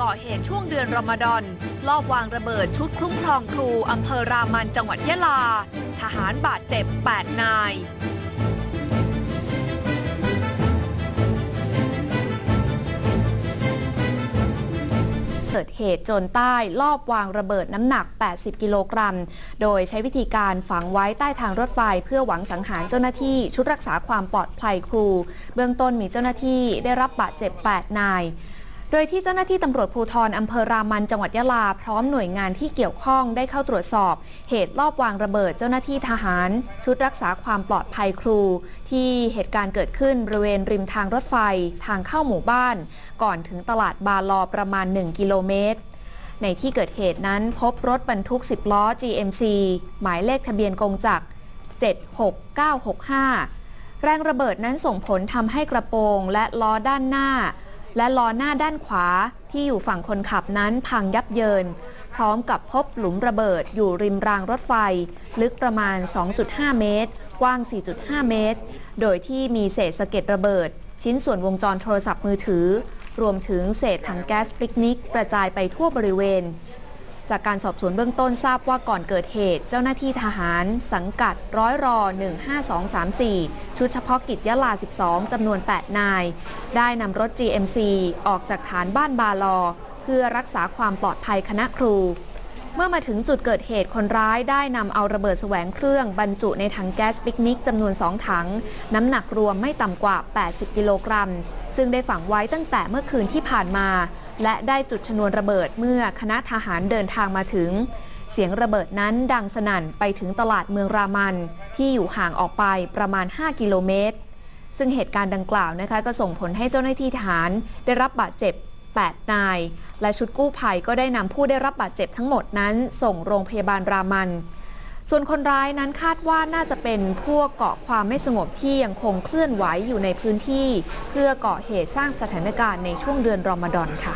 อนรอมฎอนลอบวางระเบิดชุดคุ้มครองครูอำเภอรามันจังหวัดยะลา ทหารบาดเจ็บ 8 นายเกิดเหตุโจรใต้ลอบวางระเบิดน้ำหนัก 80 กิโลกรัม โดยใช้วิธีการฝังไว้ใต้ทางรถไฟ เพื่อหวังสังหารเจ้าหน้าที่ชุดรักษาความปลอดภัยครู เบื้องต้นมีเจ้าหน้าที่ได้รับบาดเจ็บ 8 นาย โดยที่เจ้าหน้าที่ตำรวจภูธรอำเภอรามันจังหวัดยะลา พร้อมหน่วยงานที่เกี่ยวข้องได้เข้าตรวจสอบ เหตุลอบวางระเบิดเจ้าหน้าที่ทหาร ชุดรักษาความปลอดภัยครู ที่เหตุการณ์เกิดขึ้นบริเวณริมทางรถไฟ ทางเข้าหมู่บ้าน ก่อนถึงตลาดบาลอประมาณ 1 กิโลเมตรในที่เกิดเหตุนั้นพบรถบรรทุก 10 ล้อ GMC หมายเลขทะเบียนกงจักร 76965 แรงระเบิดนั้นส่งผลทำให้กระโปรงและล้อด้านหน้า และล้อหน้าด้านขวาที่อยู่ฝั่งคนขับนั้นพังยับเยิน พร้อมกับพบหลุมระเบิดอยู่ริมรางรถไฟ ลึกประมาณ 2.5 เมตร กว้าง 4.5 เมตร โดยที่มีเศษสะเก็ดระเบิด ชิ้นส่วนวงจรโทรศัพท์มือถือ รวมถึงเศษถังแก๊สปิกนิกกระจายไปทั่วบริเวณ จากการสอบสวนเบื้องต้นทราบว่าก่อนเกิดเหตุ เจ้าหน้าที่ทหารสังกัดร้อยรอ 15234 ชุดเฉพาะกิจยะลา 12 จำนวน 8 นาย ได้นำรถ GMC ออกจากฐานบ้านบาลอ เพื่อรักษาความปลอดภัยคณะครู เมื่อมาถึงจุดเกิดเหตุคนร้ายได้นำเอาระเบิดแสวงเครื่องบรรจุในถังแก๊สปิกนิกจำนวน 2 ถัง น้ำหนักรวมไม่ต่ำกว่า 80 กิโลกรัม ซึ่งได้ฝังไว้ตั้งแต่เมื่อคืนที่ผ่านมา และได้จุดชนวนระเบิดเมื่อคณะทหารเดินทางมาถึง เสียงระเบิดนั้นดังสนั่นไปถึงตลาดเมืองรามัน ที่อยู่ห่างออกไปประมาณ 5 กิโลเมตร ซึ่งเหตุการณ์ดังกล่าวนะคะก็ส่งผลให้เจ้าหน้าที่ทหารได้รับบาดเจ็บ 8 นาย และชุดกู้ภัยก็ได้นำผู้ได้รับบาดเจ็บทั้งหมดนั้น ส่งโรงพยาบาลรามัน ส่วนคนร้ายนั้นคาดว่าน่าจะเป็นพวกเกาะความไม่สงบที่ยังคงเคลื่อนไหวอยู่ในพื้นที่ เพื่อก่อเหตุสร้างสถานการณ์ในช่วงเดือนรอมฎอนค่ะ